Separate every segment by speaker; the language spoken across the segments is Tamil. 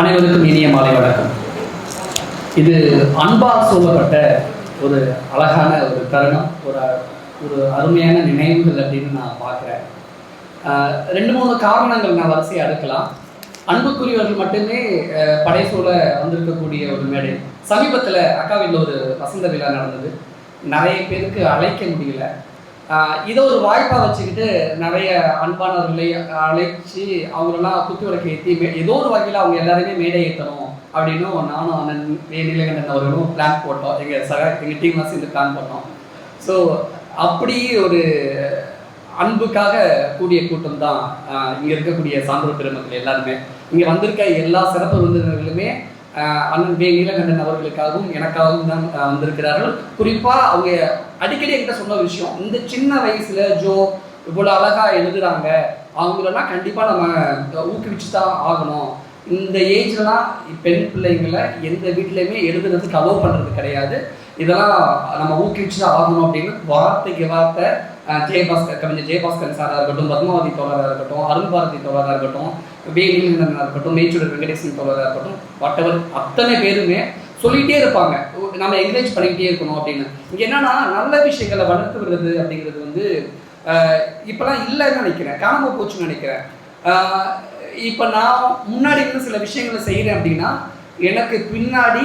Speaker 1: அனைவருக்கும் இனிய மாலை வணக்கம். இது அன்பால் சூழப்பட்ட ஒரு அழகான ஒரு தருணம் ஒரு ஒரு அருமையான நினைவுகள் அப்படின்னு நான் பார்க்குறேன். ரெண்டு மூணு காரணங்கள் நான் வரிசையை அடுக்கலாம் அன்புக்குரியவர்கள் மட்டுமே படைசூழ வந்திருக்கக்கூடிய ஒரு மேடை. சமீபத்தில் அக்காவில் ஒரு வசந்த விழா நடந்தது. நிறைய பேருக்கு அழைக்க முடியல. இதை ஒரு வாய்ப்பாக வச்சுக்கிட்டு நிறைய அன்பானவர்களை அழைச்சி அவங்களெல்லாம் குத்து விளக்கு ஏற்றி ஏதோ ஒரு வகையில் அவங்க எல்லாருமே மேடை ஏற்றணும் அப்படின்னு நானும் அண்ணன் நீலகண்டன் அவர்களும் பிளான் போட்டோம். எங்கள் சக எங்கள் டீம்லாம் சேர்ந்து பிளான் பண்ணோம். ஸோ அப்படி ஒரு அன்புக்காக கூடிய கூட்டம் தான் இங்கே இருக்கக்கூடிய சான்றோர் பெருமக்கள் எல்லாருமே. இங்கே வந்திருக்க எல்லா சிறப்பு விருந்தினர்களுமே அண்ணன் வே நீலகண்டன் அவர்களுக்காகவும் எனக்காகவும் தான் வந்திருக்கிறார்கள். குறிப்பாக அவங்க அடிக்கடி என்கிட்ட சொன்ன விஷயம் இந்த சின்ன வயசுல ஜோ இவ்வளோ அழகாக எழுதுறாங்க அவங்களெல்லாம் கண்டிப்பாக நம்ம ஊக்குவிச்சு தான் ஆகணும். இந்த ஏஜ்லலாம் பெண் பிள்ளைங்களை எந்த வீட்லையுமே எழுதுறதுக்கு அலோவ் பண்ணுறது கிடையாது. இதெல்லாம் நம்ம ஊக்குவிச்சு தான் ஆகணும் அப்படின்னு வார்த்தைக்கு வார்த்தை ஜெயபாஸ்கர் கவிஞர் ஜெயபாஸ்கர் சாராக இருக்கட்டும் பத்மாவதி தோழராக இருக்கட்டும் அருண் பாரதி தோழராக இருக்கட்டும் வேலிங்கண்ணனாக இருக்கட்டும் மேச்சூர் வெங்கடேசன் தோழராக இருக்கட்டும் வாட்டவர் அத்தனை பேருமே சொல்லிகிட்டே இருப்பாங்க. நம்ம என்கரேஜ் பண்ணிக்கிட்டே இருக்கணும் அப்படின்னு. இங்கே என்னன்னா நல்ல விஷயங்களை வளர்த்து விடுறது அப்படிங்கிறது வந்து இப்போலாம் இல்லைன்னு நினைக்கிறேன். காணாமல் போச்சுன்னு நினைக்கிறேன். இப்போ நான் முன்னாடி இருந்து சில விஷயங்களை செய்கிறேன் அப்படின்னா எனக்கு பின்னாடி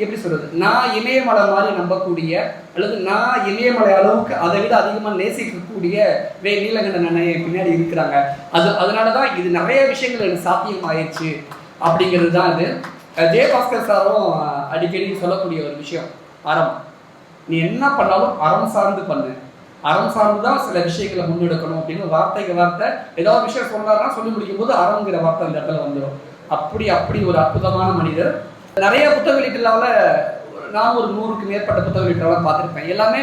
Speaker 1: எப்படி சொல்றது? நான் இமயமலை மாதிரி நம்பக்கூடிய அல்லது நான் இமயமலை அளவுக்கு அதை விட அதிகமாக நேசிக்கக்கூடிய வே நீலகண்ட அண்ணன் பின்னாடி இருக்கிறாங்க. அது அதனால தான் இது நிறைய விஷயங்கள் எனக்கு சாத்தியம் ஆயிடுச்சு அப்படிங்கிறது தான் இது. ஜெயபாஸ்கர் சாரும் அடிக்கடி சொல்லக்கூடிய ஒரு விஷயம். அறம். நீ என்ன பண்ணாலும் அறம் சார்ந்து பண்ணு. அறம் சார்ந்து தான் சில விஷயங்களை முன்னெடுக்கணும் அப்படின்னு வார்த்தைக்கு வார்த்தை ஏதோ விஷயம் சொன்னார்னா சொல்லி முடிக்கும் போது அறங்கிற வார்த்தை அந்த இடத்துல வந்துடும் அப்படி அப்படி ஒரு அற்புதமான மனிதர். நிறைய புத்தக வெளியீட்டுலாவில் நான் ஒரு நூறுக்கு மேற்பட்ட புத்தக வெளியீட்டுலாம் பார்த்துருப்பேன். எல்லாமே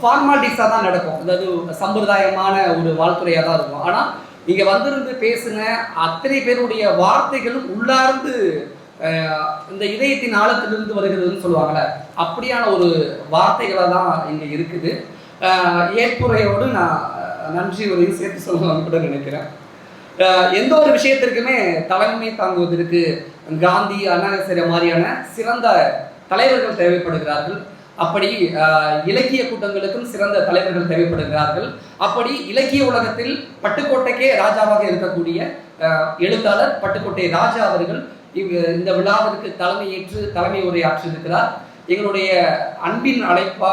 Speaker 1: ஃபார்மாலிட்டிஸாக தான் நடக்கும். அதாவது சம்பிரதாயமான ஒரு வாழ்த்துறையாக தான் இருக்கும். ஆனால் இங்கே வந்திருந்து பேசின அத்தனை பேருடைய வார்த்தைகளும் உள்ளார்ந்து இந்த இதயத்தின் ஆழத்திலிருந்து வருகிறதுன்னு சொல்லுவாங்கள்ல அப்படியான ஒரு வார்த்தைகளாக தான் இங்கே இருக்குது. அஹ், ஏற்புரையோடு நான் நன்றி உரையும் சேர்த்து சொல்லலாம்னு கூட நினைக்கிறேன். எந்த ஒரு விஷயத்திற்குமே தலைமை தாங்குவதற்கு காந்தி அண்ணாசிரிய மாதிரியான சிறந்த தலைவர்கள் தேவைப்படுகிறார்கள். அப்படி இலக்கிய கூட்டங்களுக்கும் சிறந்த தலைவர்கள் தேவைப்படுகிறார்கள். அப்படி இலக்கிய உலகத்தில் பட்டுக்கோட்டைக்கே ராஜாவாக இருக்கக்கூடிய எழுத்தாளர் பட்டுக்கோட்டை ராஜா அவர்கள் இந்த விழாவிற்கு தலைமையேற்று தலைமை உரையாற்றியிருக்கிறார். எங்களுடைய அன்பின் அழைப்பா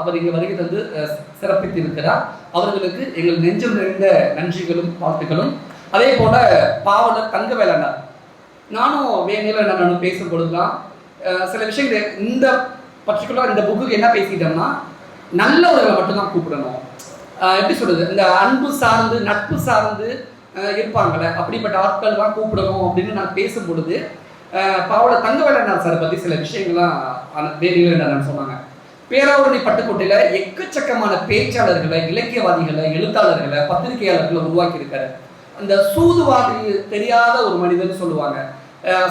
Speaker 1: அவர் இங்கு வருகை தந்து சிறப்பித்து சிறப்பித்திருக்கிறார். அவர்களுக்கு எங்கள் நெஞ்சம் நிறைந்த நன்றிகளும் வாழ்த்துக்களும். அதே போல பாவலர் தங்கவேலனார் நானும் வேணியில் நான் பேசும் பொழுதுலாம் சில விஷயங்கள் இந்த பர்டிகுலர் இந்த புக்குக்கு என்ன பேசிட்டோம்னா நல்லவர்களை மட்டும்தான் கூப்பிடணும். எப்படி சொல்றது? இந்த அன்பு சார்ந்து நட்பு சார்ந்து இருப்பாங்களே இருப்பாங்கல்ல அப்படிப்பட்ட ஆட்கள் தான் கூப்பிடணும் அப்படின்னு நான் பேசும் பொழுது அஹ், பாவல தங்கவேலனார் சார் பற்றி சில விஷயங்கள்லாம் வேணியில் சொன்னாங்க. பேராவூரணி பட்டுக்கோட்டையில் எக்கச்சக்கமான பேச்சாளர்களை இலக்கியவாதிகளை எழுத்தாளர்களை பத்திரிகையாளர்களை உருவாக்கி இருக்காரு அந்த சூதுவாதி தெரியாத ஒரு மனிதன் சொல்லுவாங்க.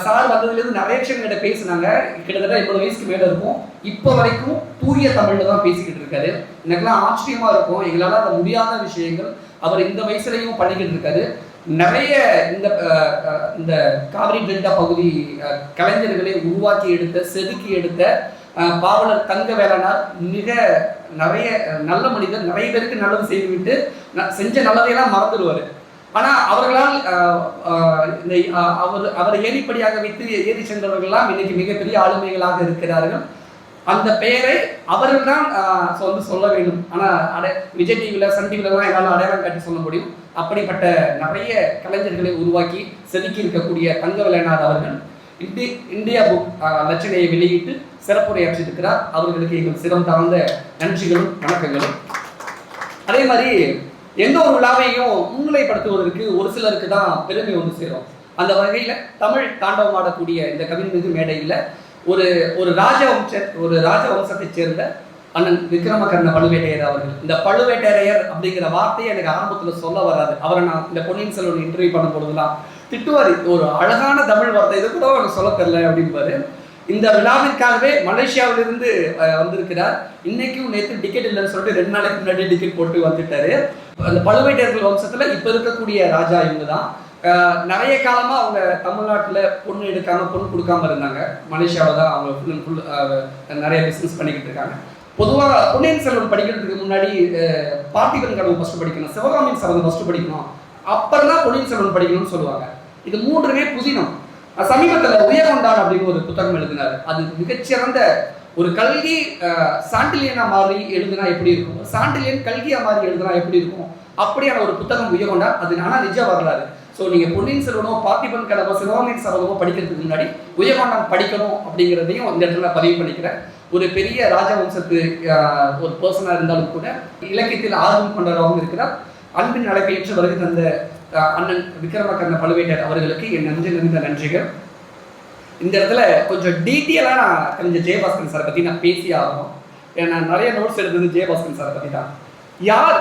Speaker 1: சார் வந்ததுலேருந்து நிறைய விஷயங்கள்கிட்ட பேசுனாங்க. கிட்டத்தட்ட எண்பது வயசுக்கு மேலே இருக்கும். இப்போ வரைக்கும் தூய தமிழில் தான் பேசிக்கிட்டு இருக்காரு. எனக்குலாம் ஆச்சரியமாக இருக்கும். எங்களால் அந்த முடியாத விஷயங்கள் அவர் இந்த வயசுலையும் பண்ணிக்கிட்டு இருக்காரு. நிறைய இந்த இந்த காவிரி டெல்டா பகுதி கலைஞர்களை உருவாக்கி எடுத்த செதுக்கி எடுத்த பாவலர் தங்க வேலனார் மிக நிறைய நல்ல மனிதர். நிறைய பேருக்கு நல்லது செய்துவிட்டு ந- செஞ்ச நல்லதையெல்லாம் மறந்துடுவார். ஆனால் அவர்களால் இந்த அவர் அவரை ஏறிப்படியாக வைத்து ஏறி சென்றவர்கள்லாம் இன்னைக்கு மிகப்பெரிய ஆளுமைகளாக இருக்கிறார்கள். அந்த பெயரை அவர்கள் தான் வந்து சொல்ல வேண்டும். ஆனால் அடை விஜய் டிவியில் சன் டிவிலலாம் என்னால் அடையாளம் காட்டி சொல்ல முடியும். அப்படிப்பட்ட நிறைய கலைஞர்களை உருவாக்கி செதுக்கி இருக்கக்கூடிய தங்க விளையாடார் அவர்கள் இந்தி இந்தியா புக் லட்சணையை வெளியிட்டு சிறப்புரையாற்றிருக்கிறார் அவர்களுக்கு எங்கள் சிரம் தாழ்ந்த நன்றிகளும் வணக்கங்களும். அதே மாதிரி எந்த ஒரு விழாவையும் முன்னிலைப்படுத்துவதற்கு ஒரு சிலருக்கு தான் பெருமை ஒன்று சேரும். அந்த வகையில் தமிழ் தாண்டவம் ஆடக்கூடிய இந்த கவின்மிகு மேடையில் ஒரு ஒரு ராஜவம்ச ஒரு ராஜவம்சத்தைச் சேர்ந்த அண்ணன் விக்ரமகர்ண பழுவேட்டையர் அவர்கள். இந்த பழுவேட்டரையர் அப்படிங்கிற வார்த்தையை எனக்கு ஆரம்பத்தில் சொல்ல வராது. அவரை நான் இந்த பொன்னியின் செல்வன் இன்டர்வியூ பண்ணும் பொழுதுலாம் திட்டுவார். ஒரு அழகான தமிழ் வார்த்தை இது கூட எனக்கு சொல்ல தெரில அப்படிம்பாரு. இந்த விழாவிற்காகவே மலேசியாவிலிருந்து வந்திருக்கிறார். இன்னைக்கும் நேற்று டிக்கெட் இல்லைன்னு சொல்லிட்டு ரெண்டு நாளைக்கு முன்னாடி டிக்கெட் போட்டு வந்துட்டாரு. அந்த பழுவேட்டையர்கள் வம்சத்துல இப்ப இருக்கக்கூடிய ராஜா இவங்க தான் நிறைய காலமாக அவங்க தமிழ்நாட்டில் பொண்ணு எடுக்காம பொண்ணு கொடுக்காம இருந்தாங்க. மலேசியாவில் தான் அவங்க ஃபுல் அண்ட் ஃபுல் நிறைய பிஸ்னஸ் பண்ணிக்கிட்டு இருக்காங்க. பொதுவாக பொன்னியின் செல்வன் படிக்கிறதுக்கு முன்னாடி பார்த்திபன் கடவுள் ஃபஸ்ட்டு படிக்கணும் சிவகாமியின் சபதம் ஃபஸ்ட்டு படிக்கணும். அப்புறம் தான் பொன்னியின் செல்வன் படிக்கணும்னு சொல்லுவாங்க. இது மூன்றுமே புதினம். சமீபத்தில் உயர்கொண்டான் அப்படின்னு ஒரு புத்தகம் எழுதினார். அது மிகச்சிறந்த ஒரு கல்கி சாண்டிலியனா மாதிரி எழுதுனா எப்படி இருக்கும்? சாண்டிலியன் கல்கியா மாதிரி எழுதுனா எப்படி இருக்கும்? அப்படியான ஒரு புத்தகம் உயர்கொண்டா அது ஆனால் நிஜ வரலாறு. ஸோ நீங்கள் பொன்னியின் செல்வனோ பார்த்திபன் கதவோ சிவகாமியின் சபதமோ படிக்கிறதுக்கு முன்னாடி உயர்கொண்டான் படிக்கணும் அப்படிங்கிறதையும் இந்த இடத்துல பதிவு பண்ணிக்கிறேன். ஒரு பெரிய ராஜவம்சத்து ஒரு பர்சனாக இருந்தாலும் கூட இலக்கியத்தில் ஆர்வம் கொண்டவராகவும் இருக்கிறார். அன்பின் அழைப்பை ஏற்று வருகை தந்த அண்ணன் விக்ரமகர்ண பழுவேட்டர் அவர்களுக்கு என் நன்றி நிறைந்த நன்றிகள். இந்த இடத்துல கொஞ்சம் டீட்டெயிலாக நான் கவிஞர் ஜெயபாஸ்கரன் சாரை பற்றி நான் பேசி ஆகணும் ஏன்னா நிறைய நோட்ஸ் எடுத்தது ஜெயபாஸ்கரன் சாரை பற்றி தான். யார்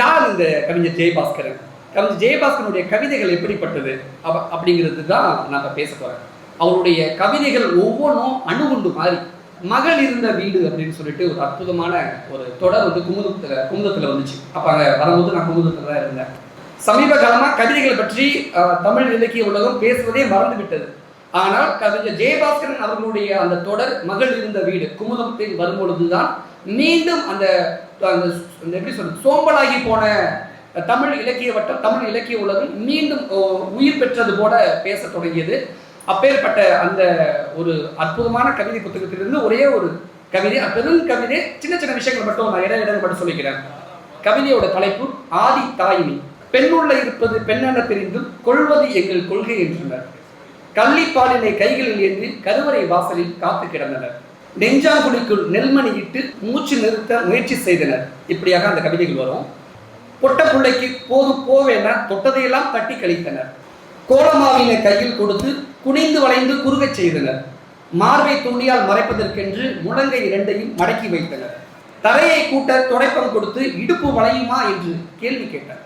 Speaker 1: யார் இந்த கவிஞர் ஜெயபாஸ்கரன்? கவிஞர் ஜெயபாஸ்கரனுடைய கவிதைகள் எப்படிப்பட்டது? அப்ப அப்படிங்கிறது தான் நாங்கள் பேச போகிறேன் அவருடைய கவிதைகள் ஒவ்வொன்றும் அணுகுண்டு மாதிரி மகள் இருந்த வீடு அப்படின்னு சொல்லிட்டு ஒரு அற்புதமான ஒரு தொடர் வந்து குமுதத்தில் குமுதத்தில் வந்துச்சு. அப்போ அங்கே வரும்போது நான் குமுதத்தில் தான் இருந்தேன். சமீப காலமாக கவிதைகள் பற்றி தமிழ் இலக்கிய உலகம் பேசுவதே மறந்து விட்டது ஆனால் கவிஞர் ஜெயபாஸ்கரன் அவர்களுடைய அந்த தொடர் மகள் இருந்த வீடு குமுதத்தில் வரும்பொழுதுதான் மீண்டும் அந்த அந்த எப்படி சொல்றது சோம்பலாகி போன தமிழ் இலக்கிய வட்டம் தமிழ் இலக்கிய உலகம் மீண்டும் உயிர் பெற்றது போல பேசத் தொடங்கியது. அப்பேற்பட்ட அந்த ஒரு அற்புதமான கவிதை புத்தகத்திலிருந்து ஒரே ஒரு கவிதை பெரும் கவிதை சின்ன சின்ன விஷயங்கள் மட்டும் நான் இடம் இடம் மட்டும் சொல்லிக்கிறேன். கவிதையோட தலைப்பு ஆதி தாயினி. பெண்ணுள்ள இருப்பது பெண்ணென தெரிந்தும் கொள்வது எங்கள் கொள்கை என்றனர். கள்ளிப்பாலினை கைகளில் ஏந்தி கருவறை வாசலில் காத்து கிடந்தனர். நெஞ்சாங்குழிக்குள் நெல்மணியிட்டு மூச்சு நிறுத்த முயற்சி செய்தனர். இப்படியாக அந்த கவிதைகள் வரும். பொட்ட பிள்ளைக்கு போதும் போவேன தொட்டதையெல்லாம் தட்டி கழித்தனர். கோலமாவினை கையில் கொடுத்து குனிந்து வளைந்து குறுகச் செய்தனர். மார்பை துணியால் மறைப்பதற்கென்று முழங்கை இரண்டையும் மடக்கி வைத்தனர். தரையை கூட்ட துடைப்பம் கொடுத்து இடுப்பு வளையுமா என்று கேள்வி கேட்டார்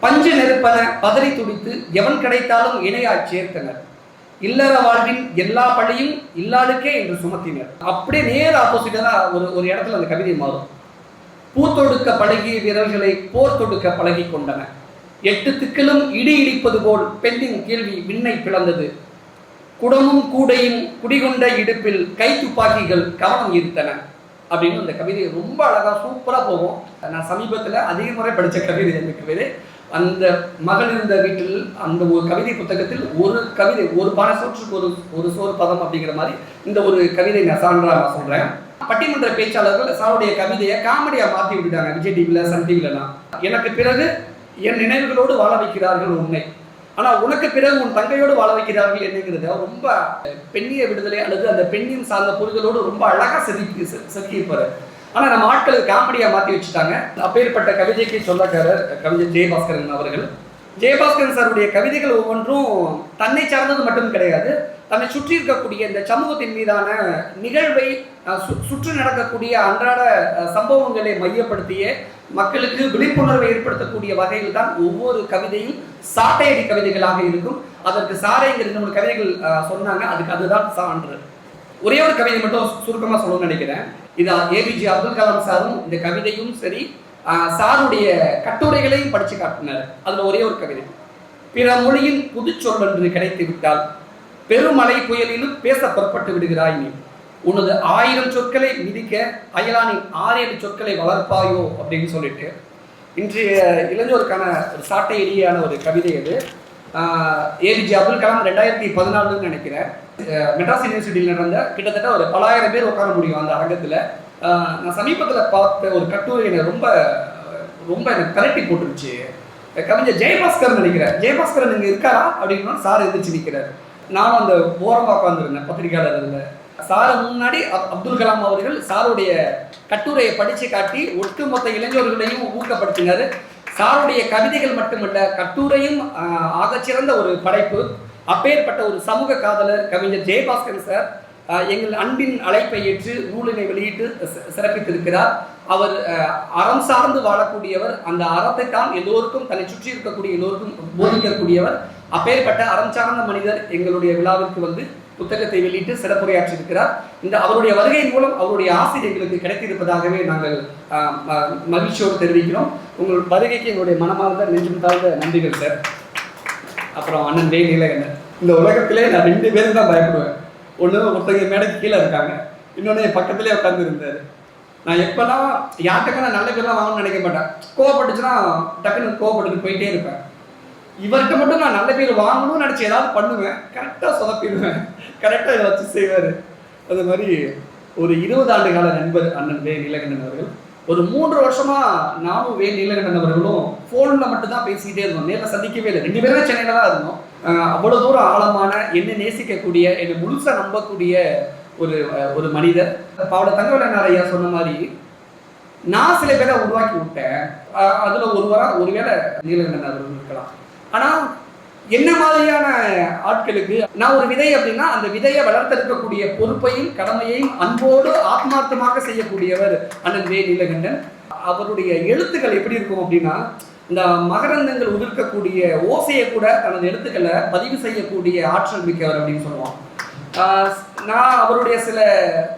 Speaker 1: பஞ்சு நெருப்பன பதறி துடித்து எவன் கிடைத்தாலும் இணையாய் சேர்த்தனர். இல்லற வாழ்வின் எல்லா பழியும் இல்லாளுக்கே என்று சுமத்தினர். அப்படியே நேர் ஆப்போசிட்டா ஒரு ஒரு இடத்துல அந்த கவிதை மாறும். பூத்தொடுக்க பழகிய வீரர்களை போர் தொடுக்க பழகி கொண்டன. எட்டு திக்கிலும் இடி இடிப்பது போல் பெண்ணின் கேள்வி விண்ணை பிளந்தது. குடமும் கூடையும் குடிகொண்ட இடுப்பில் கை துப்பாக்கிகள் கவனம் ஈர்த்தன. அப்படின்னு அந்த கவிதை ரொம்ப அழகா சூப்பரா போகும். நான் சமீபத்துல அதிக முறை படிச்ச கவிதை அந்த கவிதை. அந்த மகள் இருந்த வீட்டில் அந்த ஒரு கவிதை புத்தகத்தில் ஒரு கவிதை ஒரு பான சோற்றுக்கு ஒரு ஒரு சோறு பதம் அப்படிங்கிற மாதிரி இந்த ஒரு கவிதை நான் சான்றா நான் சொல்கிறேன் பட்டிமன்ற பேச்சாளர்கள் சாருடைய கவிதையை காமெடியாக மாற்றி விட்டுட்டாங்க. விஜய் டிவியில் சன் டிவிலலாம் எனக்கு பிறகு என் நினைவுகளோடு வாழ வைக்கிறார்கள் உண்மை ஆனால் உனக்கு பிறகு உன் தங்கையோடு வாழ வைக்கிறார்கள் என்னங்கிறத ரொம்ப பெண்ணிய விடுதலை அல்லது அந்த பெண்ணின் சார்ந்த பொருள்களோடு ரொம்ப அழகாக செதுக்கி செதுக்கியிருப்பார் செதுக்கியிருப்பாரு. ஆனா நம்ம ஆட்கள் காமெடியா மாத்தி வச்சுட்டாங்க. அப்பேற்பட்ட கவிதைக்கு சொல்லக்காரர் கவிஞர் ஜெயபாஸ்கரன் அவர்கள். ஜெயபாஸ்கரன் சாருடைய கவிதைகள் ஒவ்வொன்றும் தன்னை சார்ந்தது மட்டும் கிடையாது. தன்னை சுற்றி இருக்கக்கூடிய இந்த சமூகத்தின் மீதான நிகழ்வை சுற்று சுற்றி நடக்கக்கூடிய அன்றாட சம்பவங்களை மையப்படுத்திய மக்களுக்கு விழிப்புணர்வை ஏற்படுத்தக்கூடிய வகையில் தான் ஒவ்வொரு கவிதையும் சாட்டையடி கவிதைகளாக இருக்கும். அதற்கு சாரைங்கிற ரெண்டு மூணு கவிதைகள் சொன்னாங்க. அதுக்கு அதுதான் சான்று. ஒரே ஒரு கவிதை மட்டும் சுருக்கமாக சொல்லணும்னு நினைக்கிறேன். இது ஏபிஜே அப்துல் கலாம் சாரும் இந்த கவிதையும் சரி சாருடைய கட்டுரைகளையும் படித்து காட்டினார். அதில் ஒரே ஒரு கவிதை. பிற மொழியின் புதுச்சொல் என்று கிடைத்து விட்டால் பெருமழை புயலிலும் பேச புறப்பட்டு விடுகிறாய் நீ. உனது ஆயிரம் சொற்களை மிதிக்க அயலானின் ஆறேழு சொற்களை வளர்ப்பாயோ அப்படின்னு சொல்லிட்டு இன்றைய இளைஞருக்கான ஒரு சாட்டை எளியான ஒரு கவிதை அது. ஏபிஜே அப்துல் கலாம் ரெண்டாயிரத்தி பதினாலுன்னு நினைக்கிறேன். மெட்ராஸ் யூனிவர்சிட்டியில் நடந்த கிட்டத்தட்ட ஒரு பலாயிரம் பேர் உட்கார முடியும் அந்த அரங்கத்தில். நான் சமீபத்தில் பார்த்த ஒரு கட்டுரை என்னை ரொம்ப ரொம்ப எனக்கு கலட்டி போட்டுருச்சு. கவிஞர் ஜெயபாஸ்கர் நினைக்கிறேன். ஜெயபாஸ்கர் நீங்கள் இருக்காரா அப்படின்னா சார் எந்திரிச்சு நிற்கிறார் நானும் அந்த ஓரமாக உட்காந்துருந்தேன் பத்திரிகையாளர் சாரை சார் முன்னாடி அப்- அப்துல் கலாம் அவர்கள் சாருடைய கட்டுரையை படித்து காட்டி ஒட்டுமொத்த இளைஞர்களையும் ஊக்கப்படுத்தினார். சாருடைய கவிதைகள் மட்டுமல்ல கட்டுரையும் ஆகச்சிறந்த ஒரு படைப்பு. அப்பேற்பட்ட ஒரு சமூக காதலர் கவிஞர் ஜெயபாஸ்கர் சார் எங்கள் அன்பின் அழைப்பை ஏற்று நூலினை வெளியிட்டு சிறப்பித்திருக்கிறார். அவர் அறம் சார்ந்து வாழக்கூடியவர் அந்த அறத்தை தான் எல்லோருக்கும் தன்னை சுற்றி இருக்கக்கூடிய எல்லோருக்கும் போதிக்கக்கூடியவர். அப்பேற்பட்ட அறம் சார்ந்த மனிதர் எங்களுடைய விழாவிற்கு வந்து புத்தகத்தை வெளியிட்டு சிறப்புரையாற்றியிருக்கிறார். இந்த அவருடைய வருகையின் மூலம் அவருடைய ஆசிரியர் எங்களுக்கு கிடைத்திருப்பதாகவே நாங்கள் ம- மகிழ்ச்சியோடு தெரிவிக்கிறோம். உங்கள் வருகைக்கு எங்களுடைய மனமார்ந்த நெஞ்சம் தாழ்ந்த நன்றிகள் சார். அப்புறம் அண்ணன் வே நீலகண்ணன் இந்த உலகத்திலே நான் ரெண்டு பேரும் தான் பயப்படுவேன். ஒன்று ஒருத்தங்க மேடைக்கு கீழே இருக்காங்க. இன்னொன்று என் பக்கத்துலேயே உட்காந்து இருந்தார். நான் எப்போல்லாம் யார்கிட்ட நான் நல்ல பேர்லாம் வாங்கணும்னு நினைக்க மாட்டேன். கோவப்பட்டுச்சுன்னா டக்குன்னு கோவப்பட்டு போயிட்டே இருப்பேன். இவர்கிட்ட மட்டும் நான் நல்ல பேர் வாங்கணும்னு நினச்சி ஏதாவது பண்ணுவேன். கரெக்டாக சொதப்பிடுவேன். கரெக்டாக இதை வச்சு செய்வார். அது மாதிரி ஒரு இருபது ஆண்டு கால நண்பர் அண்ணன் வே நீலகண்ணன் அவர்கள். ஒரு மூன்று வருஷமா நானும் வே நீலகண்டன் அவர்களும் ஃபோனில் மட்டும்தான் பேசிக்கிட்டே இருந்தோம். நேரில் சந்திக்கவே இல்லை. ரெண்டு பேருமே சென்னையில் தான் இருந்தோம். அவ்வளோ அவ்வளவு தூரம் ஆழமான என்னை நேசிக்கக்கூடிய என்னை முழுசா நம்பக்கூடிய ஒரு ஒரு மனிதர். பாவட தங்கவேலன் ஐயா சொன்ன மாதிரி நான் சில பேரை உருவாக்கி விட்டேன். அதில் அதுல ஒருவரா ஒருவேளை நீலகண்டன் அவர்கள் இருக்கலாம். ஆனா என்ன மாதிரியான ஆட்களுக்கு நான் ஒரு விதை அப்படின்னா அந்த விதையை வளர்த்தெடுக்கக்கூடிய பொறுப்பையும் கடமையையும் அன்போடு ஆத்மார்த்தமாக செய்யக்கூடியவர் அண்ணன் வே. நீலகண்டன். அவருடைய எழுத்துக்கள் எப்படி இருக்கும் அப்படின்னா இந்த மகரந்தங்கள் உதிர்க்கக்கூடிய ஓசையை கூட தனது எழுத்துக்களை பதிவு செய்யக்கூடிய ஆற்றல் மிக்கவர் அப்படின்னு சொல்லுவான் ஆஹ் நான் அவருடைய சில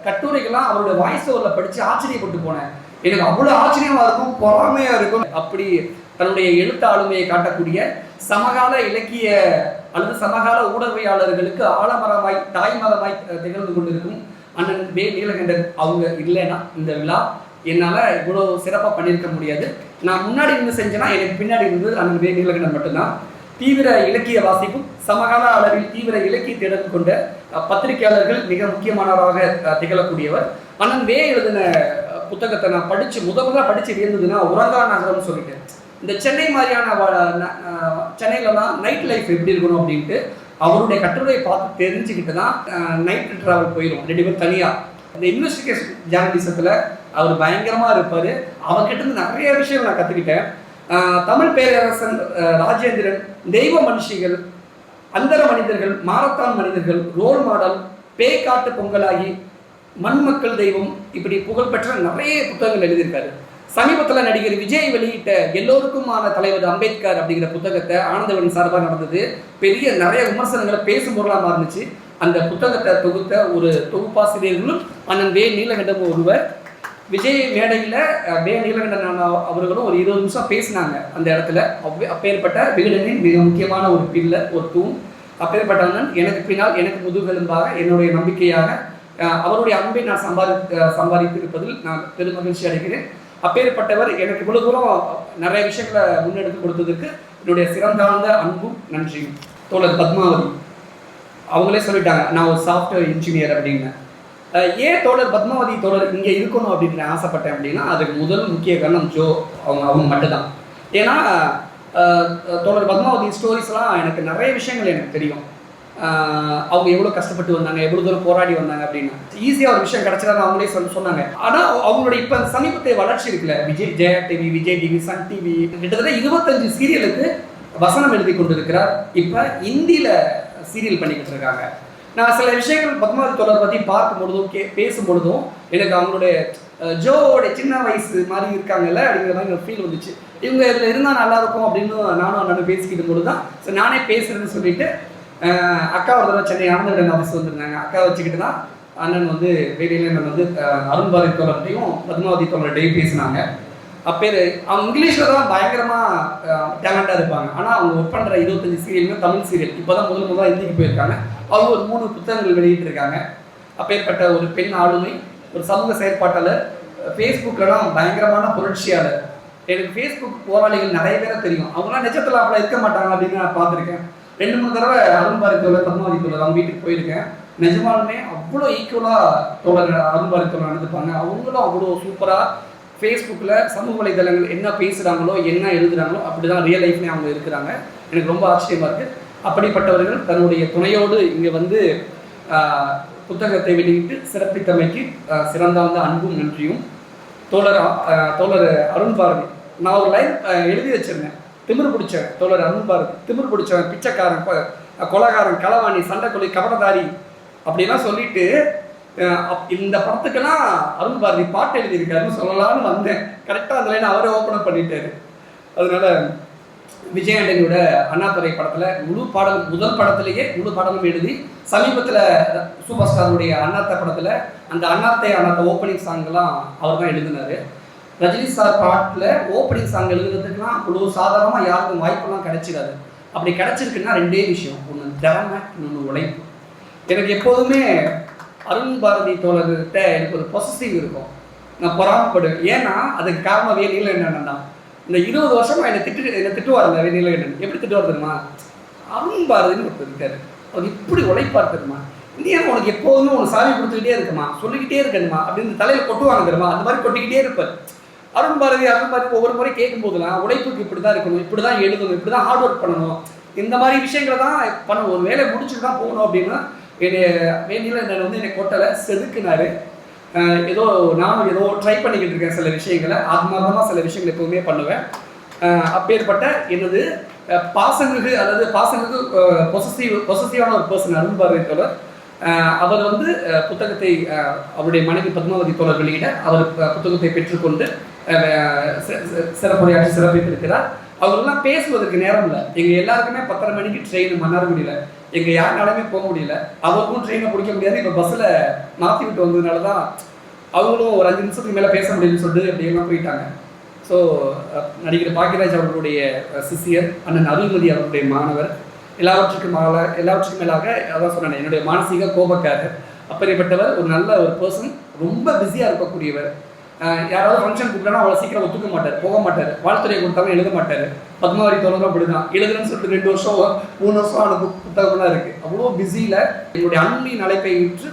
Speaker 1: கட்டுரைகள்லாம் அவருடைய வாய்ஸ் ஓவரில் படித்து ஆச்சரியப்பட்டு போனேன். எனக்கு அவ்வளோ ஆச்சரியமா இருக்கும் பொறாமையாக இருக்கும். அப்படி தன்னுடைய எழுத்து ஆளுமையை காட்டக்கூடிய சமகால இலக்கிய அல்லது சமகால ஊடகவியாளர்களுக்கு ஆலமரமாய் தாய்மரமாய் திகழ்ந்து கொண்டிருக்கும் அண்ணன் வே நீலகண்டன் அவங்க இல்லைன்னா இந்த விழா என்னால் இவ்வளோ சிறப்பாக பண்ணியிருக்க முடியாது. நான் முன்னாடி இருந்து செஞ்சேன்னா எனக்கு பின்னாடி இருந்தது அண்ணன் வே நீலகண்டன் மட்டும்தான். தீவிர இலக்கிய வாசிப்பும் சமகால அளவில் தீவிர இலக்கிய தேடல் கொண்ட பத்திரிகையாளர்கள் மிக முக்கியமானவராக திகழக்கூடியவர். அண்ணன் வே எழுதின புத்தகத்தை நான் படித்து முத முதலாக படித்து இருந்ததுன்னா உரங்கா நகரம்னு சொல்லிட்டேன் இந்த சென்னை மாதிரியான வ- சென்னையிலலாம் நைட் லைஃப் எப்படி இருக்கணும் அப்படின்ட்டு அவருடைய கட்டுரையை பார்த்து தெரிஞ்சுக்கிட்டு தான் நைட் ட்ராவல் போயிடும் ரெண்டு பேரும் தனியாக இந்த இன்வெஸ்டிகேஷன் ஜேர்னலிசத்தில் அவர் பயங்கரமாக இருப்பார். அவர்கிட்ட இருந்து நிறைய விஷயம் நான் கற்றுக்கிட்டேன் தமிழ் பேரரசன் ராஜேந்திரன் தெய்வ மனுஷிகள் அந்தர மனிதர்கள் மாரத்தான் மனிதர்கள் ரோல் மாடல் பேய்காட்டு பொங்கலாகி மண்மக்கள் தெய்வம் இப்படி புகழ்பெற்ற நிறைய புத்தகங்கள் எழுதியிருக்காரு. சமீபத்தில் நடிகர் விஜய் வெளியிட்ட எல்லோருக்குமான தலைவர் அம்பேத்கர் அப்படிங்கிற புத்தகத்தை ஆனந்தவன் சார்பாக நடந்தது. பெரிய நிறைய விமர்சனங்களை பேசும் பொருளாக மாறுனுச்சு. அந்த புத்தகத்தை தொகுத்த ஒரு தொகுப்பாசிரியர்களும் அண்ணன் வே. நீலகண்டம் ஒருவர் விஜய் மேடையில் வே. நீலகண்டன் அவர்களும் ஒரு இருபது நிமிஷம் பேசினாங்க அந்த இடத்துல. அவ்வே அப்பேற்பட்ட விகடனின் மிக முக்கியமான ஒரு பில்ல ஒரு தூண். அப்பேற்பட்ட அண்ணன் எனக்கு பின்னால் எனக்கு முதுகெலும்பாக என்னுடைய நம்பிக்கையாக அவருடைய அன்பை நான் சம்பாதி சம்பாதித்திருப்பதில் நான் பெரும் மகிழ்ச்சி அடைகிறேன். அப்பேற்பட்டவர் எனக்கு இவ்வளவு தூரம் நிறைய விஷயங்களை முன்னெடுத்து கொடுத்ததுக்கு என்னுடைய சிறந்தாழ்ந்த அன்பும் நன்றியும். தோழர் பத்மாவதி அவங்களே சொல்லிட்டாங்க நான் ஒரு சாஃப்ட்வேர் இன்ஜினியர் அப்படின்னு. ஏன் தோழர் பத்மாவதி தோழர் இங்கே இருக்கணும் அப்படின்னு நான் ஆசைப்பட்டேன் அப்படின்னா அதுக்கு முதல் முக்கிய காரணம் ஜோ அவங்க அவங்க மட்டும்தான். ஏன்னா தோழர் பத்மாவதி ஸ்டோரிஸ்லாம் எனக்கு நிறைய விஷயங்கள் எனக்கு தெரியும். அவங்க எவ்வளோ கஷ்டப்பட்டு வந்தாங்க எவ்வளோ தூரம் போராடி வந்தாங்க அப்படின்னு. ஈஸியாக ஒரு விஷயம் கிடைச்சதான்னு அவங்களே சொல்லி சொன்னாங்க. ஆனால் அவங்களோட இப்போ சமீபத்திய வளர்ச்சி இருக்குல்ல Vijay Jaya TV Vijay TV Sun TV கிட்டத்தட்ட இருபத்தஞ்சு சீரியலுக்கு வசனம் எழுதி கொண்டிருக்கிறார். இப்போ இந்தியில சீரியல் பண்ணிக்கிட்டு இருக்காங்க. நான் சில விஷயங்கள் பத்மாவதி தொடர் பற்றி பார்க்கும் பொழுதும் கே பேசும் பொழுதும் எனக்கு அவங்களுடைய ஜோவோட சின்ன வயசு மாதிரி இருக்காங்கல்ல அப்படிங்கிற மாதிரி ஒரு ஃபீல் வந்துச்சு. இவங்க இதில் இருந்தால் நல்லா இருக்கும் அப்படின்னு நானும் நானும் பேசிக்கிட்டு பொழுது தான் ஸோ நானே பேசுறேன்னு சொல்லிட்டு அக்கா ஒரு தடவை சென்னை ஆனந்தவிடன் ஆஃபீஸ் வந்திருந்தாங்க. அக்கா வச்சுக்கிட்டு தான் அண்ணன் வந்து வெளியில வந்து அருண்பாதி அருண் தோழர்கிட்டையும் பத்மாவதி தோழர்கிட்டையும் பேசினாங்க. அப்பேரு அவங்க இங்கிலீஷில் தான் பயங்கரமாக டேலண்டாக இருப்பாங்க. ஆனால் அவங்க ஒர்க் பண்ணுற இருபத்தஞ்சி சீரியலுமே தமிழ் சீரியல் இப்போ தான் முதல் முதலாக இந்திக்கு போயிருக்காங்க. அவங்க ஒரு மூணு புத்தகங்கள் வெளியிட்டிருக்காங்க அப்பேற்பட்ட ஒரு பெண் ஆளுமை ஒரு சமூக செயற்பாட்டாளர் ஃபேஸ்புக்கெல்லாம் பயங்கரமான புரட்சியாளர். எனக்கு ஃபேஸ்புக் போராளிகள் நிறைய பேரை தெரியும். அவங்களாம் நிஜத்தில் அவ்வளோ இருக்க மாட்டாங்க அப்படின்னு நான் பார்த்துருக்கேன். ரெண்டு மூணு தடவை அருண்பாரி தோழர் அவங்க வீட்டுக்கு போயிருக்கேன். நிஜமாலுமே அவ்வளோ ஈக்குவலாக தோழர் அருண்பாரி நடந்துப்பாங்க. அவங்களும் அவ்வளோ சூப்பராக ஃபேஸ்புக்கில் சமூக வலைதளங்கள் என்ன பேசுகிறாங்களோ என்ன எழுதுகிறாங்களோ அப்படி தான் ரியல் லைஃப்லேயே அவங்க இருக்கிறாங்க. எனக்கு ரொம்ப ஆச்சரியமாக இருக்குது அப்படிப்பட்டவர்கள் தன்னுடைய துணையோடு இங்கே வந்து புத்தகத்தை வெளியிட்டு சிறப்பித்தமைக்கு சிறந்தாந்த அன்பும் நன்றியும். தோழர் தோழர் அருண் பாரதி நான் ஒரு லைன் எழுதி வச்சிருந்தேன். திமிர் பிடிச்சவன் தோழர் அருண் திமிர் திமிரு பிடிச்சவன் பிச்சைக்காரன் கொலகாரன் களவாணி சண்டைக்கொலை கபடதாரி அப்படிலாம் சொல்லிட்டு அப்- இந்த படத்துக்கெல்லாம் அருண் பாரதி பாட்டு எழுதியிருக்காருன்னு சொல்லலாம்னு வந்தேன். கரெக்டாக அந்த லைன் அவரே ஓப்பன் பண்ணிட்டாரு. அதனால விஜயாண்டனியோட அண்ணாதுரை படத்தில் முழு பாடல் முதல் படத்திலேயே முழு பாடலும் எழுதி சமீபத்தில் சூப்பர் ஸ்டாருடைய அண்ணாத்த படத்தில் அந்த அண்ணாத்தை அண்ணாத்த ஓப்பனிங் சாங்லாம் அவர் தான் எழுதினாரு. ரஜினி சார் பாட்டில் ஓப்பனிங் சாங் எழுதுறதுக்குலாம் அவ்வளோ சாதாரணமாக யாருக்கும் வாய்ப்பெல்லாம் கிடைச்சிடாது. அப்படி கிடைச்சிருக்குன்னா ரெண்டே விஷயம். ஒன்று திறமை இன்னொன்று உழைப்பு. எனக்கு எப்போதுமே அருண் பாரதி தோழர்கிட்ட எனக்கு ஒரு பொசசிவ் இருக்கும். நான் பொறாமப்படுவேன் ஏன்னா அதுக்கு காரணம் வேணியில் என்னென்னா இந்த இருபது வருஷமாக என்னை திட்டு என்னை திட்டுவார் அந்த வேணியில் என்னென்னு. எப்படி திட்டுவார் தெரியுமா? அருண் பாரதின்னு ஒருத்தர் இருக்காரு. அவர் இப்படி உழைப்பார் தெரியுமா? இந்தியா உனக்கு எப்போதுமே உனக்கு சாமி கொடுத்துக்கிட்டே இருக்குமா சொல்லிக்கிட்டே இருக்கணுமா? அப்படின்னு தலையில் கொட்டுவாங்க தெரியுமா? அந்த மாதிரி கொட்டிக்கிட்டே இருப்பார். அருண் பாரதி அருண் பாரதி ஒவ்வொரு முறை கேட்கும் போதெல்லாம் உழைப்புக்கு இப்படி தான் இருக்கணும் இப்படி தான் எழுதணும் இப்படி தான் ஹார்ட் ஒர்க் பண்ணணும். இந்த மாதிரி விஷயங்களை தான் பண்ண ஒரு வேலையை முடிச்சுட்டு தான் போகணும் அப்படின்னா என்னைய வேண்டியில் என்னை வந்து என்னை கொட்டலை செதுக்குனாரு. ஏதோ நானும் ஏதோ ட்ரை பண்ணிக்கிட்டு இருக்கேன் சில விஷயங்களை ஆத்மார்த்தமாக சில விஷயங்கள் எப்பவுமே பண்ணுவேன். அப்பேற்பட்ட எனது பாசங்களுக்கு அதாவது பாசங்களுக்கு பொசசிவ் பொசசிவான ஒரு பர்சன் அருண் பாரதி தோழர். அவர் வந்து புத்தகத்தை அவருடைய மனைவி பத்மாவதி தோழர் வெளியிட அவர் புத்தகத்தை பெற்றுக்கொண்டு சிறப்புரையாற்றி சிறப்பித்திருக்கிறார். அவரெல்லாம் பேசுவதற்கு நேரம் இல்லை. எங்கள் எல்லாருக்குமே பத்தரை மணிக்கு ட்ரெயின் மன்னார்குடியில் எங்கள் யாருனாலுமே போக முடியல. அவருக்கும் ட்ரெயினை பிடிக்க முடியாது. இப்போ பஸ்ஸில் மாற்றி விட்டு வந்ததுனால தான் அவங்களும் ஒரு அஞ்சு நிமிஷத்துக்கு மேலே பேச முடியும்னு சொல்லிட்டு அப்படியெல்லாம் போயிட்டாங்க. ஸோ நடிகர் பாக்கியராஜ் அவர்களுடைய சிசியர் அண்ணன் அருள்மதி அவர்களுடைய மாணவர் எல்லாவற்றுக்கும் மேல எல்லாவற்றுக்கும் மேலாக அதான் சொன்னேன் என்னுடைய மானசீக கோபக்காரர். அப்படிப்பட்டவர் ஒரு நல்ல ஒரு பர்சன் ரொம்ப பிஸியாக இருக்கக்கூடியவர். யாராவது ஃபங்க்ஷன் கூப்பிட்டா அவ்வளோ சீக்கிரம் ஒத்துக்க மாட்டார் போக மாட்டார். வாழ்த்துறையை கொடுத்தாலும் எழுத மாட்டார். பத்மாவதி தொடர்ந்து அப்படிதான் எழுதுறேன்னு சொல்லிட்டு ரெண்டு வருஷம் மூணு வருஷம் ஆன புத்தகம்லாம் இருக்கு. அவ்வளோ பிஸியில் என்னுடைய அன்பின் அழைப்பை விற்று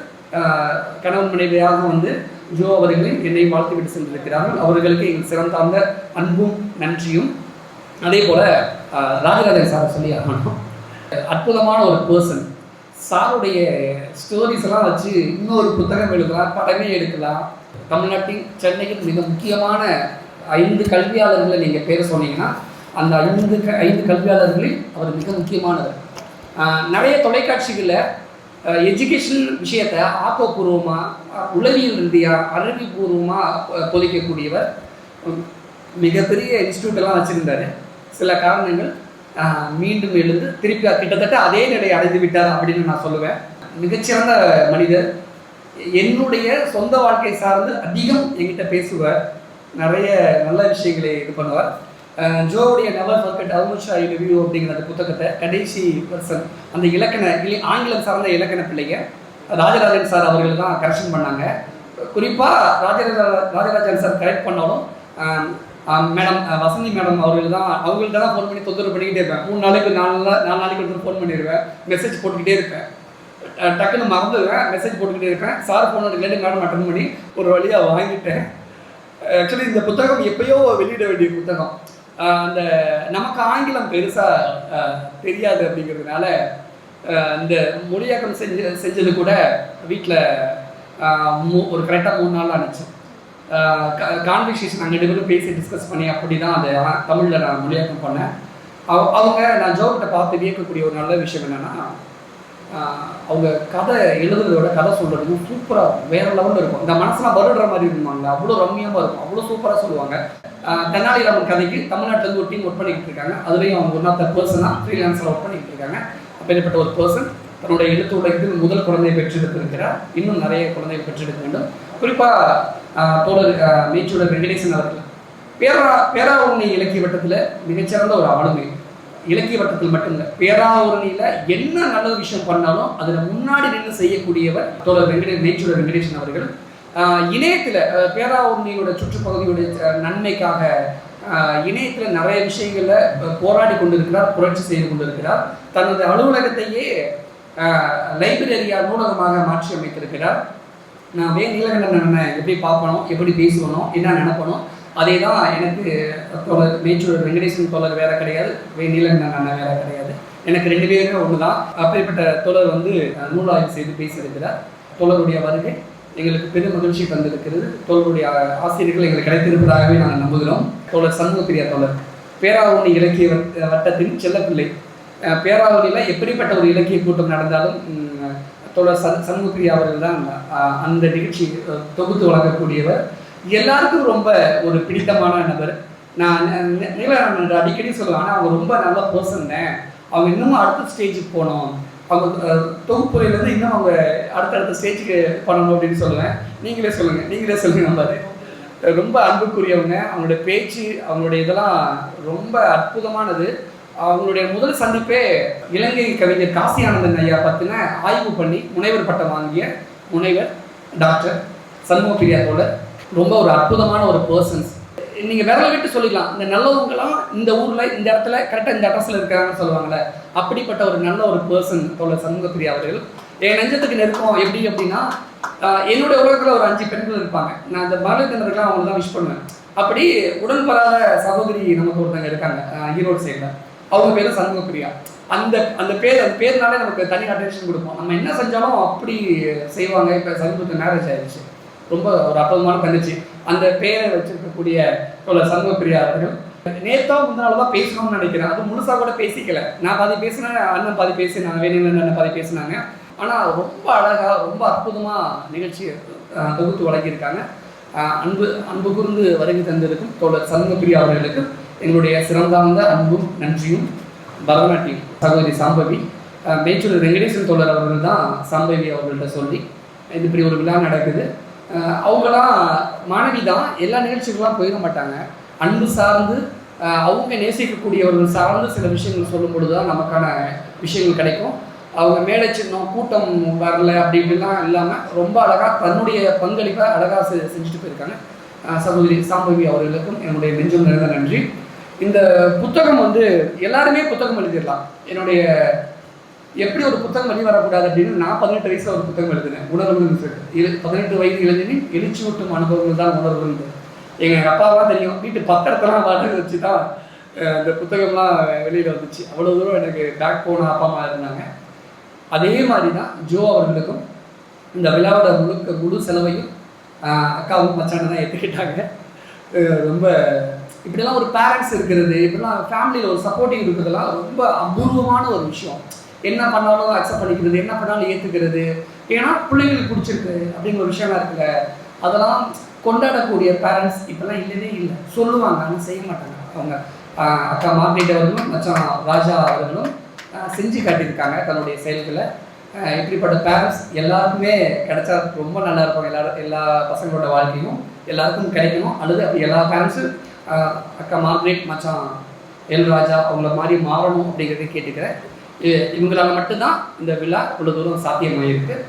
Speaker 1: கணவன் மனைவியாக வந்து ஜோ அவர்களின் என்னை வாழ்த்து விட்டு சென்றிருக்கிறார்கள். அவர்களுக்கு எங்கள் சிறந்தார்ந்த அன்பும் நன்றியும். அதே போல ராஜராஜன் சார் சொல்லி ஆகணும். அற்புதமான ஒரு பர்சன் சாருடைய ஸ்டோரிஸ் எல்லாம் வச்சு இன்னொரு புத்தகம் எழுதலாம் படமே எடுக்கலாம். தமிழ்நாட்டின் சென்னையில் மிக முக்கியமான ஐந்து கல்வியாளர்களை நீங்கள் பேர் சொன்னீங்கன்னா அந்த ஐந்து க ஐந்து கல்வியாளர்களில் அவர் மிக முக்கியமானவர். நிறைய தொலைக்காட்சிகளில் எஜுகேஷன் விஷயத்தை ஆக்கப்பூர்வமாக உளவியல் ரீதியாக அறிவிப்பூர்வமாக பொதிக்கக்கூடியவர் மிகப்பெரிய இன்ஸ்டியூட்டெல்லாம் வச்சுருந்தார் வச்சுருந்தாரு. சில காரணங்கள் மீண்டும் எழுந்து திருப்பி கிட்டத்தட்ட அதே நிலையை அடைந்து விட்டார் அப்படின்னு நான் சொல்லுவேன். மிகச்சிறந்த மனிதர். என்னுடைய சொந்த வாழ்க்கை சார்ந்து அதிகம் என்கிட்ட பேசுவார். நிறைய நல்ல விஷயங்களை இது பண்ணுவார். ஜோவுடைய நெவர் ஃபர்கெட் அவுஷா ரிவ்யூ அப்படிங்கிற அந்த புத்தகத்தை கடைசி பர்சன் அந்த இலக்கண இல்லை ஆங்கிலம் சார்ந்த இலக்கண பிள்ளைங்க ராஜராஜன் சார் அவர்கள் தான் கரெக்ஷன் பண்ணாங்க. குறிப்பாக ராஜராஜ ராஜராஜன் சார் கரெக்ட் பண்ணாலும் மேடம் வசந்தி மேடம் அவர்கள் தான் அவங்கள்ட்ட தான் ஃபோன் பண்ணி தொந்தரவு பண்ணிக்கிட்டே இருப்பேன். மூணு நாளைக்கு நாலு நாள் நாலு நாளைக்கு ஒரு ஃபோன் பண்ணிடுவேன் மெசேஜ் போட்டுக்கிட்டே இருப்பேன். டக்குன்னு மறந்துடுவேன். மெசேஜ் போட்டுக்கிட்டே இருப்பேன். சார் ஃபோன் எடுக்கலாட்டு மேடம் அட்டன் பண்ணி ஒரு வழியாக வாங்கிட்டேன். ஆக்சுவலி இந்த புத்தகம் எப்பயோ வெளியிட வேண்டிய புத்தகம். அந்த நமக்கு ஆங்கிலம் பெருசாக தெரியாது அப்படிங்கிறதுனால இந்த மொழியாக்கம் செஞ்சு செஞ்சது கூட வீட்டில் ஒரு கரெக்டாக மூணு நாள் ஆனிச்சு கான்வர்சேஷன் நாங்கள் ரெண்டு பேரும் பேசி டிஸ்கஸ் பண்ணி அப்படி தான் அதை தமிழில் நான் மொழியாக்கம் பண்ணேன். அவ- அவங்க நான் ஜோக்கிட்ட பார்த்து வியக்கக்கூடிய ஒரு நல்ல விஷயம் என்னென்னா அவங்க கதை எழுதுறதோட கதை சொல்கிறதுக்கும் சூப்பராக வேற லெவலில் இருக்கும். இந்த மனசெலாம் வருடுற மாதிரி இருக்குமாங்க. அவ்வளோ ரம்மியமாக இருக்கும். அவ்வளோ சூப்பராக சொல்லுவாங்க. தென்னாலிராமன் கதைக்கு தமிழ்நாட்டிலேருந்து ஒரு டீம் ஒர்க் பண்ணிக்கிட்டு இருக்காங்க. அதுலேயும் அவங்க ஒன் ஆஃப் த பர்சனாக ஃப்ரீலான்ஸில் ஒர்க் பண்ணிக்கிட்டு இருக்காங்க. அப்படிப்பட்ட ஒரு பர்சன் தன்னுடைய எழுத்து உலகத்தில் முதல் குழந்தையை பெற்றெடுத்திருக்கிறார் இன்னும் நிறைய குழந்தையை பெற்றெடுக்க வேண்டும். குறிப்பாக தோழர் ஆஹ் வெங்கடேசன் அவர்கள். பேரா பேராவூரணி இலக்கிய வட்டத்தில் மிகச்சிறந்த ஒரு ஆளுமை. இலக்கிய வட்டத்தில் மட்டுமில்லை பேராவூரணியில் என்ன நல்ல விஷயம் பண்ணாலும் அதில் முன்னாடி நின்று செய்யக்கூடியவர் தோழர் வெங்கடே மேச்சூர் வெங்கடேசன் அவர்கள். இணையத்தில் பேராவூர்ணியோட பேராவூரணியோட சுற்றுப்பகுதியுடைய நன்மைக்காக இணையத்தில் நிறைய விஷயங்களில் போராடி கொண்டிருக்கிறார் புரட்சி செய்து கொண்டிருக்கிறார். தனது அலுவலகத்தையே லைப்ரரியா நூலகமாக மாற்றி அமைத்திருக்கிறார் நான் வே நீலகண்டன் அண்ணனை எப்படி பார்ப்பணும் எப்படி பேசுவணும் என்ன நினைப்பணும் அதே தான் எனக்கு தொடர் மேச்சூர் வெங்கடேசன் தோழர் வேற கிடையாது வே நீலகண்டன் அண்ணன் வேற கிடையாது. எனக்கு ரெண்டு பேருமே ஒன்று தான் அப்படிப்பட்ட தோழர் வந்து நூலாய்வு செய்து பேசியிருக்கிறார். தோழருடைய வருகை எங்களுக்கு பெரும் மகிழ்ச்சி தந்திருக்கிறது. தொடருடைய ஆசிரியர்கள் எங்களுக்கு கிடைத்திருப்பதாகவே நாங்கள் நம்புகிறோம். தோழர் சண்முகப்பிரியா தோழர் பேராவணி இலக்கிய வட்ட- வட்டத்தின் செல்லப்பிள்ளை. பேராவணியில் எப்படிப்பட்ட ஒரு இலக்கிய கூட்டம் நடந்தாலும் தோழர் சண் சண்முகப்பிரியா அவர்கள் தான் அந்த நிகழ்ச்சி தொகுத்து வழங்கக்கூடியவர். எல்லாருக்கும் ரொம்ப ஒரு பிடித்தமான நபர். நான் நீலகண்டன் அடிக்கடி சொல்லுவேன். ஆனால் அவங்க ரொம்ப நல்ல பர்சன் அவங்க இன்னமும் அடுத்த ஸ்டேஜுக்கு போகணும். அவங்க தொகுப்புறையிலேருந்து இன்னும் அவங்க அடுத்தடுத்த ஸ்டேஜுக்கு பண்ணணும் அப்படின்னு சொல்லுவேன். நீங்களே சொல்லுங்கள் நீங்களே சொல்லுங்க நம்பாரு ரொம்ப அன்புக்குரியவங்க. அவங்களுடைய பேச்சு அவங்களுடைய இதெல்லாம் ரொம்ப அற்புதமானது. அவங்களுடைய முதல் சந்திப்பே இலங்கை கவிஞர் காசி ஆனந்தன் ஐயா பற்றின ஆய்வு பண்ணி முனைவர் பட்டம் வாங்கிய முனைவர் டாக்டர் சண்முக பிரியா தோழர். ரொம்ப ஒரு அற்புதமான ஒரு பர்சன்ஸ் நீங்கள் விரல விட்டு சொல்லிக்கலாம் இந்த நல்லவங்களாம் இந்த ஊரில் இந்த இடத்துல கரெக்டாக இந்த அட்ரஸில் இருக்காங்கன்னு சொல்லுவாங்கல்ல. அப்படிப்பட்ட ஒரு நல்ல ஒரு பர்சன் தோழர் சண்முக பிரியா அவர்கள். என் நெஞ்சத்துக்கு நெருக்கம் எப்படி அப்படின்னா என்னுடைய உலகத்தில் ஒரு அஞ்சு பெண்கள் இருப்பாங்க. நான் அந்த மகளிர் அவங்களுக்கு தான் விஷ் பண்ணுவேன். அப்படி உடல் சகோதரி நமக்கு ஒருத்தங்க இருக்காங்க. ஈரோடு சைடில் அவங்க பேர் சண்முகப்பிரியா. அந்த அந்த பேர் அந்த பேர்னாலே நமக்கு தனி அட்டென்ஷன் கொடுப்போம். நம்ம என்ன செஞ்சாலும் அப்படி செய்வாங்க. இப்போ சமீபத்தில் மேரேஜ் ஆயிடுச்சு. ரொம்ப ஒரு அற்புதமான தந்துச்சு அந்த பேரை வச்சிருக்கக்கூடிய சண்முகப்பிரியா அவர்கள். நேத்தா முன்னால தான் பேசணும்னு நினைக்கிறேன். அது முழுசா கூட பேசிக்கல. நான் பாதி பேசினேன் அண்ணன் பாதி பேசினாங்க வேணும் அண்ணன் பாதி பேசினாங்க. ஆனால் ரொம்ப அழகா ரொம்ப அற்புதமா நிகழ்ச்சி தொகுத்து வழங்கியிருக்காங்க. அன்பு அன்பு கூர்ந்து வருகை தந்திருக்கும் தோழர் சண்முகப்பிரியா அவர்களுக்கு எங்களுடைய சிறந்தார்ந்த அன்பும் நன்றியும் பரதநாட்டியம் சகோதரி சாம்பவி. மேச்சூர் வெங்கடேசன் தோழர் அவர்கள் தான் சாம்பவி அவர்கள்ட்ட சொல்லி இது இப்படி ஒரு விழா நடக்குது. அவங்களாம் மாணவி தான் எல்லா நிகழ்ச்சிகள்லாம் போயிட மாட்டாங்க. அன்பு சார்ந்து அவங்க நேசிக்கக்கூடியவர்கள் சார்ந்து சில விஷயங்கள் சொல்லும் பொழுது தான் நமக்கான விஷயங்கள் கிடைக்கும். அவங்க மேலே சின்னம் கூட்டம் வரல அப்படி இப்படிலாம் இல்லாமல் ரொம்ப அழகாக தன்னுடைய பங்களிப்பை அழகாக செஞ்சுட்டு போயிருக்காங்க. சகோதரி சாம்பவி அவர்களுக்கும் என்னுடைய நெஞ்சம் நிறைந்த நன்றி. இந்த புத்தகம் வந்து எல்லாருமே புத்தகம் எழுதிடலாம். என்னுடைய எப்படி ஒரு புத்தகம் வெளி வரக்கூடாது அப்படின்னு நான் பதினெட்டு வயசுல ஒரு புத்தகம் எழுதினேன். உணர்வுன்னு சொல்லிட்டு. இது பதினெட்டு வயது எழுச்சி ஊட்டும் அனுபவங்கள் தான் உணர்வுன்னு எங்க அப்பாவெல்லாம் தெரியும். வீட்டு பத்திரத்தெல்லாம் வாடகை வச்சு தான் இந்த புத்தகம்லாம் வெளியில வந்துச்சு. அவ்வளவு தூரம் எனக்கு பேக் போன அப்பா அம்மா இருந்தாங்க. அதே மாதிரி தான் ஜோ அவர்களுக்கும் இந்த விழாவோட முழுக்க முழு செலவையும் அக்காவும் மச்சானும் தான் ஏற்றுக்கிட்டாங்க ரொம்ப இப்படிலாம் ஒரு பேரண்ட்ஸ் இருக்கிறது இப்படிலாம் ஃபேமிலியில் ஒரு சப்போர்ட்டிங் இருக்கிறதுலாம் ரொம்ப அபூர்வமான ஒரு விஷயம். என்ன பண்ணாலும் அக்செப்ட் பண்ணிக்கிறது என்ன பண்ணாலும் ஏற்றுக்கிறது ஏன்னா பிள்ளைங்களுக்கு பிடிச்சிருக்கு அப்படிங்கிற ஒரு விஷயம்லாம் இருக்குல்ல அதெல்லாம் கொண்டாடக்கூடிய பேரண்ட்ஸ் இப்போல்லாம் இல்லவே இல்லை. சொல்லுவாங்க ஆனால் செய்ய மாட்டாங்க. அவங்க அக்கா மார்கெட் அவர்களும் மச்சான் ராஜா அவர்களும் செஞ்சு காட்டியிருக்காங்க தன்னுடைய செயல்களை. இப்படிப்பட்ட பேரண்ட்ஸ் எல்லாருக்குமே கிடைச்சா ரொம்ப நல்லா இருக்கும். எல்லா எல்லா பசங்களோட வாழ்க்கையும் எல்லாருக்கும் கிடைக்கணும். அல்லது எல்லா பேரண்ட்ஸும் அக்கா மார்க்ரேட் மச்சான் எல் ராஜா அவங்கள மாதிரி மாறணும் அப்படிங்கிறத கேட்டுக்கிறேன். இ- மட்டும்தான் இந்த விழா இவ்வளோ தூரம் சாத்தியமாயிருக்கு.